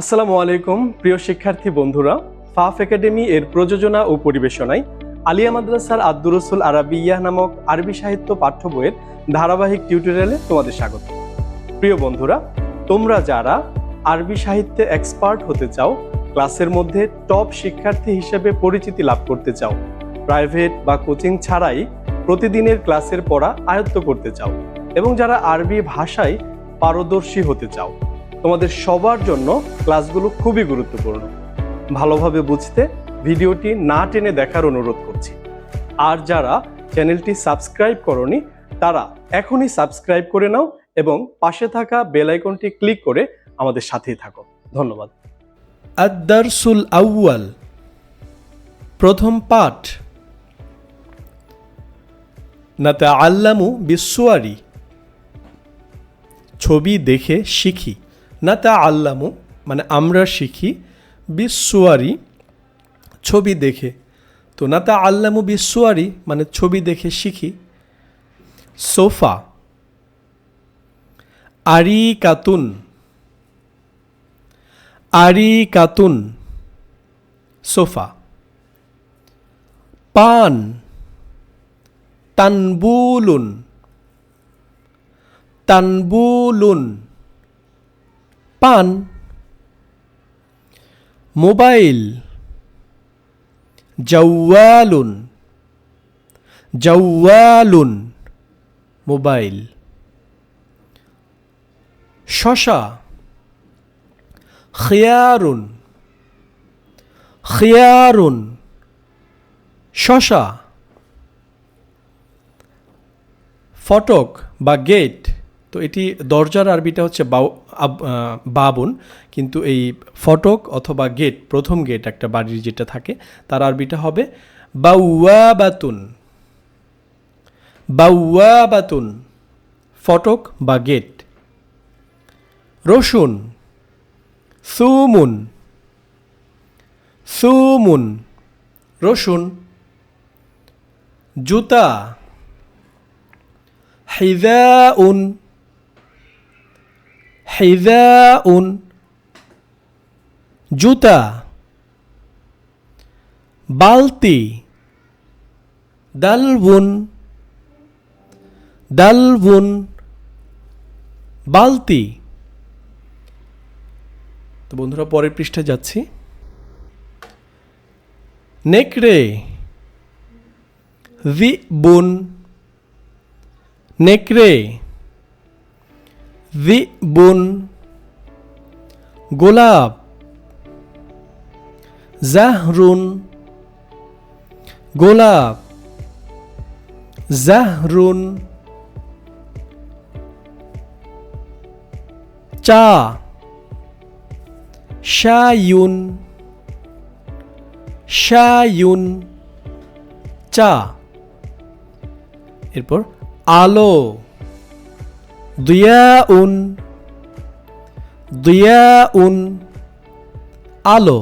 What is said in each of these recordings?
আসসালামু আলাইকুম, প্রিয় শিক্ষার্থী বন্ধুরা। ফাফ একাডেমি এর প্রযোজনা ও পরিবেশনায় আলিয়া মাদ্রাসার আব্দুর রসুল আব্দুরসুল আরাবিয়াহ নামক আরবি সাহিত্য পাঠ্য বইয়ের ধারাবাহিক টিউটোরিয়ালে তোমাদের স্বাগত। প্রিয় বন্ধুরা, তোমরা যারা আরবি সাহিত্যে এক্সপার্ট হতে চাও, ক্লাসের মধ্যে টপ শিক্ষার্থী হিসেবে পরিচিতি লাভ করতে চাও প্রাইভেট বা কোচিং ছাড়াই প্রতিদিনের ক্লাসের পড়া আয়ত্ত করতে চাও এবং যারা আরবি ভাষায় পারদর্শী হতে চাও তোমাদের সবার জন্য ক্লাসগুলো খুবই গুরুত্বপূর্ণ। ভালোভাবে বুঝতে ভিডিওটি না টেনে দেখার অনুরোধ করছি। আর যারা চ্যানেলটি সাবস্ক্রাইব করনি, তারা এখনই সাবস্ক্রাইব করে নাও এবং পাশে থাকা বেল আইকনটি ক্লিক করে আমাদের সাথেই থাকো। ধন্যবাদ। আদারসুল আউয়াল, প্রথম পাঠ। নাতা আল্লামু বিশ্বয়ারি ছবি দেখে শিখি। নাতা আল্লামু মানে আমরা শিখি বিশ্বয়ারি ছবি দেখে। তো না তা আল্লামু বিশ্বয়ারি মানে ছবি দেখে শিখি। সোফা। আরি কাতুন আরি কাতুন সোফা। পান। তানবুলুন। তানবুলুন। পান মোবাইল জওয়ালুন জওয়ালুন মোবাইল। শশা খেয়ারুন খেয়ারুন। শশা ফটক বা গেট। তো এটি দরজার আরবিটা হচ্ছে বাবুন, কিন্তু এই ফটক অথবা গেট, প্রথম গেট একটা বাড়ির যেটা থাকে, তার আরবিটা হবে বাউয়াবাতুন। বাউয়াবাতুন, ফটক বা গেট। রসুন, সুমুন সুমুন, রসুন। জুতা হিদাউন জুতা বালতি দালবুন দালবুন বালতি তো বন্ধুরা পরের পৃষ্ঠায় যাচ্ছি। নেকড়ে বুন নেকড়ে বুন গোলাপ। জাহরুন। গোলাপ। জাহরুন। চা। শায়ুন শায়ুন চা। এরপর আলো। দুয়াউন দুয়াউন আলো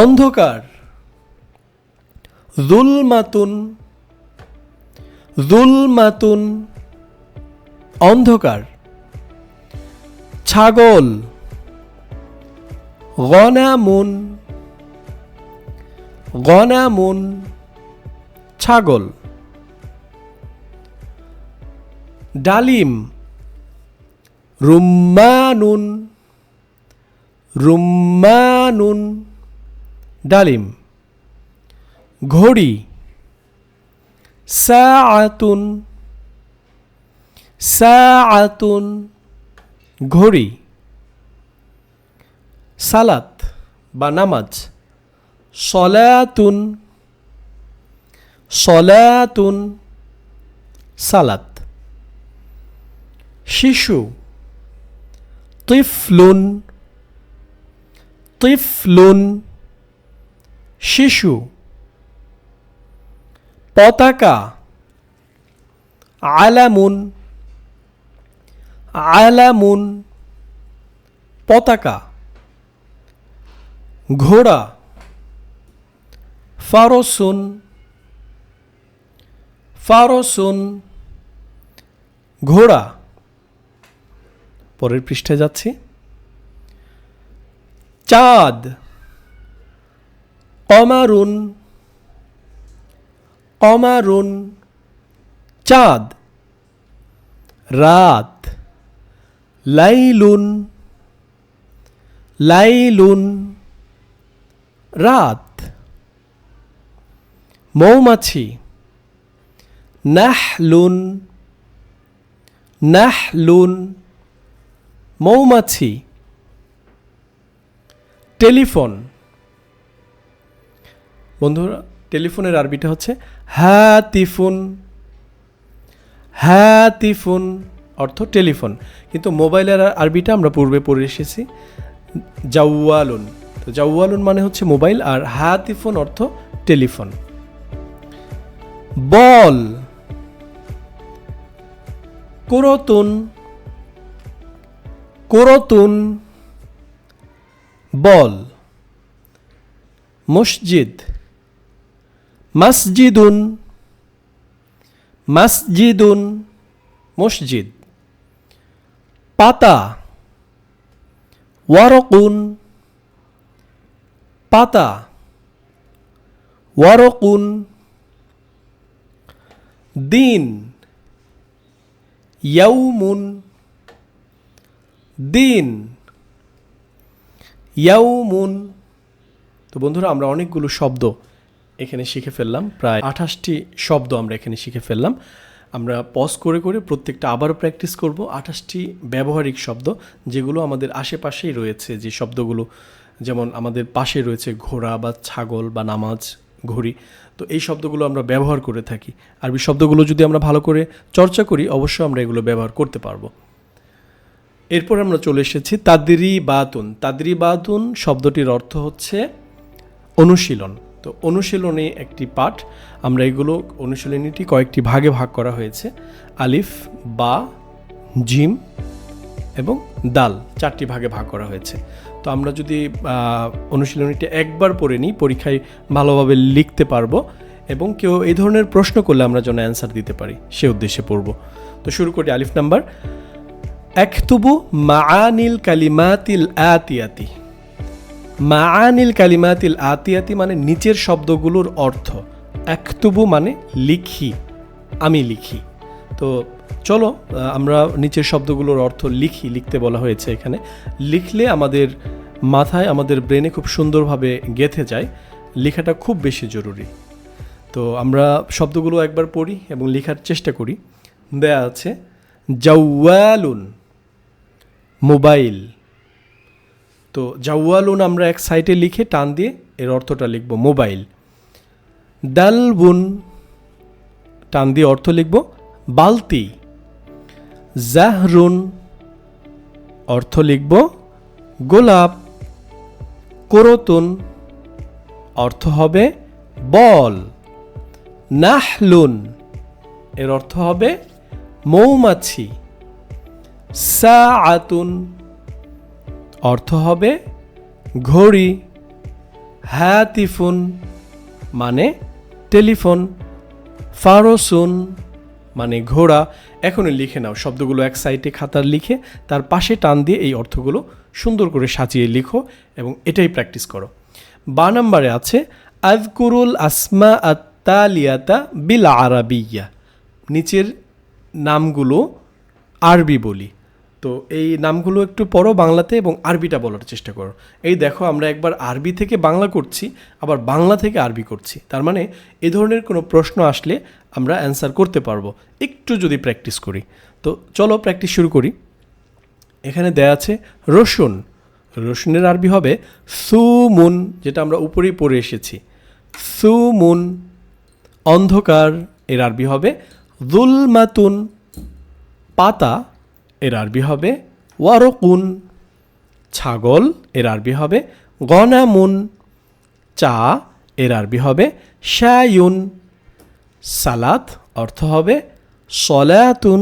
অন্ধকার জুলমাতুন জুলমাতুন অন্ধকার ছাগল গনামুন গনামুন ছাগল। ডালিম। রুম্মানুন। রুম্মানুন। ডালিম। ঘড়ি। সাআতুন। সাআতুন। ঘড়ি। সালাত বা নামাজ। সলাতুন। সলাতুন। সালাত। শিশু তিফলুন তিফলুন শিশু পতাকা আলামুন আলামুন পতাকা ঘোড়া ফারসুন ফারসুন ঘোড়া। পরের পৃষ্ঠায় যাচ্ছি। চাঁদ। কমারুন কমারুন চাঁদ। রাত। লাইলুন। লাইলুন। রাত। মৌমাছি। নাহলুন। নাহলুন। মৌমাছি, টেলিফোন। বন্ধুরা, টেলিফোনের আরবিটা হচ্ছে হ্যাতিফুন। হ্যাতিফুন অর্থ টেলিফোন। কিন্তু মোবাইলের আরবিটা আমরা পূর্বে পড়ে এসেছি, জাওয়ালুন। তো জাওয়ালুন মানে হচ্ছে মোবাইল আর হাতিফোন অর্থ টেলিফোন। বল। কোরতুন। কোরতুন বল। মসজিদ। মসজিদুন। মসজিদুন মসজিদ। পাতা। ওয়ারকুন। পাতা। ওয়ারকুন। দিন। ইয়াউমুন। দিন। ইয়াউমুন। তো বন্ধুরা, আমরা অনেকগুলো শব্দ এখানে শিখে ফেললাম। প্রায় আঠাশটি শব্দ আমরা এখানে শিখে ফেললাম। আমরা পজ করে করে প্রত্যেকটা আবারও প্র্যাকটিস করব। আঠাশটি ব্যবহারিক শব্দ যেগুলো আমাদের আশেপাশেই রয়েছে। যে শব্দগুলো যেমন আমাদের পাশে রয়েছে ঘোড়া বা ছাগল বা নামাজ, ঘড়ি। তো এই শব্দগুলো আমরা ব্যবহার করে থাকি। আরবি শব্দগুলো যদি আমরা ভালো করে চর্চা করি, অবশ্যই আমরা এগুলো ব্যবহার করতে পারব। এরপর আমরা চলে এসেছি তাদরি বাতুন তাদরি বাতুন শব্দটির অর্থ হচ্ছে অনুশীলন। তো অনুশীলনে একটি পাঠ। আমরা এগুলো অনুশীলনীটি কয়েকটি ভাগে ভাগ করা হয়েছে। আলিফ, বা, জিম এবং দাল চারটি ভাগে ভাগ করা হয়েছে। তো আমরা যদি অনুশীলনীটি একবার পড়ে নিই, পরীক্ষায় ভালোভাবে লিখতে পারব এবং কেউ এই ধরনের প্রশ্ন করলে আমরা যেন অ্যান্সার দিতে পারি, সে উদ্দেশ্যে পড়ব। তো শুরু করি আলিফ নাম্বার। একতুবু মাআনিল কালিমাতিল আতিয়াতি মাআনিল কালিমাতিল আতিয়াতি মানে নিচের শব্দগুলোর অর্থ। একতুবু মানে লিখি। আমি লিখি। তো চলো আমরা নিচের শব্দগুলোর অর্থ লিখি, লিখতে বলা হয়েছে এখানে। লিখলে আমাদের মাথায়, আমাদের ব্রেনে খুব সুন্দরভাবে গেঁথে যায়। লেখাটা খুব বেশি জরুরি। তো আমরা শব্দগুলো একবার পড়ি এবং লেখার চেষ্টা করি। দেয়া আছে, জাওয়ালুন। মোবাইল। তো জাওয়ালুন আমরা এক সাইটে লিখে টান দিয়ে এর অর্থটা লিখব মোবাইল। দালবুন, টান দিয়ে অর্থ লিখব বালতি। জাহরুন, অর্থ লিখব গোলাপ। কোরতুন, অর্থ হবে বল। নাহলুন, এর অর্থ হবে মৌমাছি। সাআতুন, অর্থ হবে ঘড়ি। হ্যাতিফুন মানে টেলিফোন। ফারসুন মানে ঘোড়া। এখনই লিখে নাও, শব্দগুলো এক সাইডে খাতার লিখে তার পাশে টান দিয়ে এই অর্থগুলো সুন্দর করে সাজিয়ে লিখো এবং এটাই প্র্যাকটিস করো। বা নাম্বারে আছে আজকুরুল আসমা আত্তালিয়াতা বিল আরাবিয়া। নিচের নামগুলো আরবি বলি। তো এই নামগুলো একটু পড়ো বাংলাতে এবং আরবিটা বলার চেষ্টা করো। এই দেখো, আমরা একবার আরবি থেকে বাংলা করছি, আবার বাংলা থেকে আরবি করছি। তার মানে এ ধরনের কোনো প্রশ্ন আসলে আমরা অ্যান্সার করতে পারব। একটু যদি প্র্যাকটিস করি। তো চলো প্র্যাকটিস শুরু করি। এখানে দেয়া আছে, রসুন। রসুনের আরবি হবে সুমুন, যেটা আমরা উপরেই পড়ে এসেছি। সুমুন, অন্ধকার, এর আরবি হবে জুলমাতুন পাতা। এর আরবি হবে ওয়ারকুন, ছাগল এর আরবি হবে গনামুন, চা এর আরবি হবে শায়ুন সালাত অর্থ হবে সলাতুন,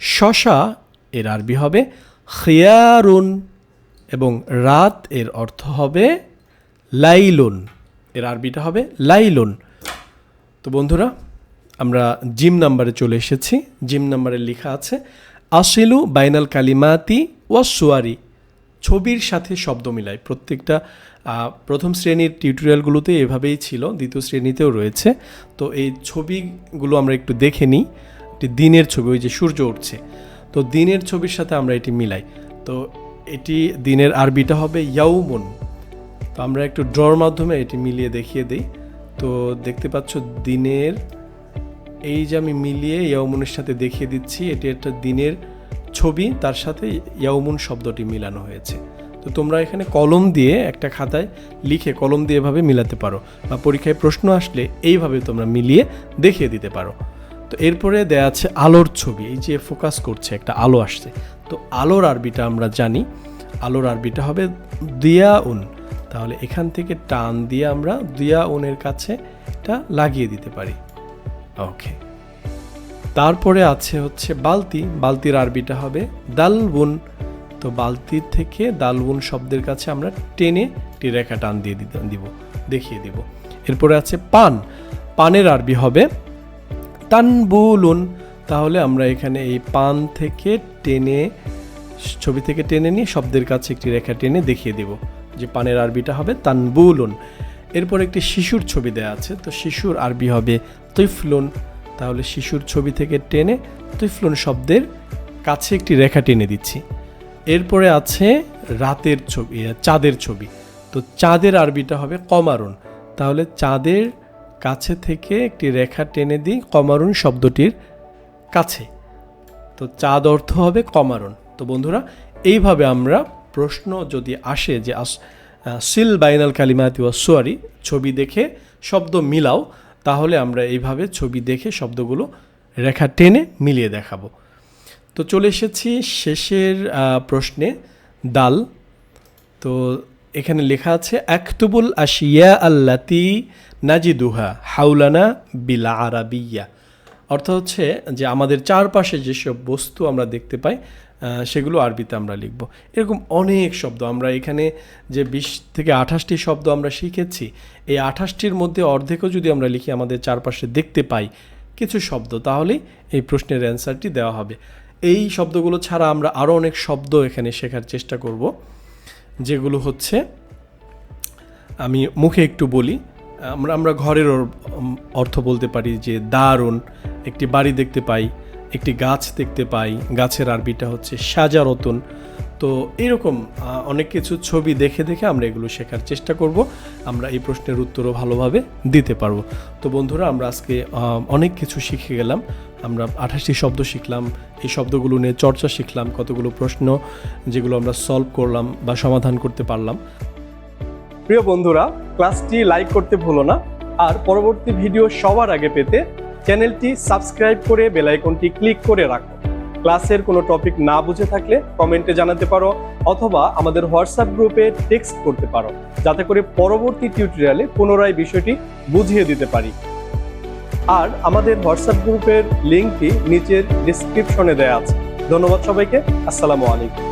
শশা এর আরবি হবে খিয়ারুন এবং রাত এর অর্থ হবে লাইলুন। এর আরবিটা হবে লাইলুন। তো বন্ধুরা, আমরা জিম নাম্বারে চলে এসেছি। জিম নাম্বারে লেখা আছে আসিলু বাইনাল কালিমাতি ওয়াসুয়ারি ছবির সাথে শব্দ মিলাই প্রত্যেকটা প্রথম শ্রেণির টিউটোরিয়ালগুলোতে এভাবেই ছিল, দ্বিতীয় শ্রেণীতেও রয়েছে। তো এই ছবিগুলো আমরা একটু দেখে নিই। দিনের ছবি, ওই যে সূর্য উঠছে। তো দিনের ছবির সাথে আমরা এটি মিলাই। তো এটি দিনের আরবিটা হবে ইয়াউমুন। তো আমরা একটু ড্রর মাধ্যমে এটি মিলিয়ে দেখিয়ে দিই। তো দেখতে পাচ্ছ দিনের এই যে আমি মিলিয়ে ইয়াউমুনের সাথে দেখিয়ে দিচ্ছি, এটি একটা দিনের ছবি, তার সাথে ইয়াউমুন শব্দটি মিলানো হয়েছে। তো তোমরা এখানে কলম দিয়ে একটা খাতায় লিখে কলম দিয়ে এভাবে মিলাতে পারো বা পরীক্ষায় প্রশ্ন আসলে এইভাবে তোমরা মিলিয়ে দেখিয়ে দিতে পারো। তো এরপরে দেয়া আছে আলোর ছবি, এই যে ফোকাস করছে, একটা আলো আসছে। তো আলোর আরবিটা আমরা জানি, আলোর আরবিটা হবে দিয়া উন তাহলে এখান থেকে টান দিয়ে আমরা দিয়া উনের কাছে এটা লাগিয়ে দিতে পারি। ওকে তারপরে আছে হচ্ছে বালতি, বালতির আরবিটা হবে দালবুন। তো বালতির থেকে দালবুন শব্দের কাছে আমরা টেনে রেখা টান দিয়ে দিতে, দিব, দেখিয়ে দিব। এরপরে আছে পান। পানের আরবি হবে তানবুলুন। তাহলে আমরা এখানে এই পান থেকে টেনে, ছবি থেকে টেনে নিয়ে শব্দের কাছে একটি রেখা টেনে দেখিয়ে দিব যে পানের আরবিটা হবে তানবুলুন। এরপর একটি শিশুর ছবি দেওয়া আছে। তো শিশুর আরবি হবে তৈফলুন। তাহলে শিশুর ছবি থেকে টেনে তৈফলুন শব্দের কাছে একটি রেখা টেনে দিচ্ছি। এরপরে আছে রাতের ছবি চাঁদের ছবি। তো চাঁদের আরবিটা হবে কমারুন। তাহলে চাঁদের কাছে থেকে একটি রেখা টেনে দিই কমারুন শব্দটির কাছে। তো চাঁদ অর্থ হবে কমারণ তো বন্ধুরা, এইভাবে আমরা প্রশ্ন যদি আসে যে আস সিল বাইনাল কালিমাতি ওয়া সোয়ারি, ছবি দেখে শব্দ মিলাও, তাহলে আমরা এইভাবে ছবি দেখে শব্দগুলো রেখা টেনে মিলিয়ে দেখাবো। তো চলে এসেছি শেষের প্রশ্নে, দাল। তো এখানে লেখা আছে, আক্তুবুল আশিয়া আল্লাতি নাজিদুহা হাউলানা বিলা আরাবিয়া। অর্থ হচ্ছে যে আমাদের চারপাশে যেসব বস্তু আমরা দেখতে পাই সেগুলো আরবিতে আমরা লিখব। এরকম অনেক শব্দ আমরা এখানে যে বিশ থেকে আঠাশটি শব্দ আমরা শিখেছি, এই আঠাশটির মধ্যে অর্ধেকও যদি আমরা লিখি, আমাদের চারপাশে দেখতে পাই কিছু শব্দ, তাহলেই এই প্রশ্নের অ্যান্সারটি দেওয়া হবে। এই শব্দগুলো ছাড়া আমরা আরও অনেক শব্দ এখানে শেখার চেষ্টা করব, যেগুলো হচ্ছে, আমি মুখে একটু বলি, আমরা আমরা ঘরের অর্থ বলতে পারি যে দারুণ, একটি বাড়ি দেখতে পাই একটি গাছ দেখতে পাই। গাছের আরবিটা হচ্ছে সাজারতন তো এরকম অনেক কিছু ছবি দেখে দেখে আমরা এগুলো শেখার চেষ্টা করব। আমরা এই প্রশ্নের উত্তরও ভালোভাবে দিতে পারব। তো বন্ধুরা, আমরা আজকে অনেক কিছু শিখে গেলাম। আমরা আঠাশটি শব্দ শিখলাম। এই শব্দগুলো নিয়ে চর্চা শিখলাম। কতগুলো প্রশ্ন যেগুলো আমরা সলভ করলাম বা সমাধান করতে পারলাম। প্রিয় বন্ধুরা, ক্লাসটি লাইক করতে ভুলো না। আর পরবর্তী ভিডিও সবার আগে পেতে চ্যানেলটি সাবস্ক্রাইব করে বেল আইকনটি ক্লিক করে রাখো। ক্লাসের কোনো টপিক না বুঝে থাকলে কমেন্টে জানাতে পারো অথবা আমাদের হোয়াটসঅ্যাপ গ্রুপে টেক্সট করতে পারো, যাতে করে পরবর্তী টিউটোরিয়ালে পুনরায় বিষয়টি বুঝিয়ে দিতে পারি। আর আমাদের হোয়াটসঅ্যাপ গ্রুপের লিঙ্কটি নিচের ডিসক্রিপশনে দেওয়া আছে। ধন্যবাদ সবাইকে। আসসালামু আলাইকুম।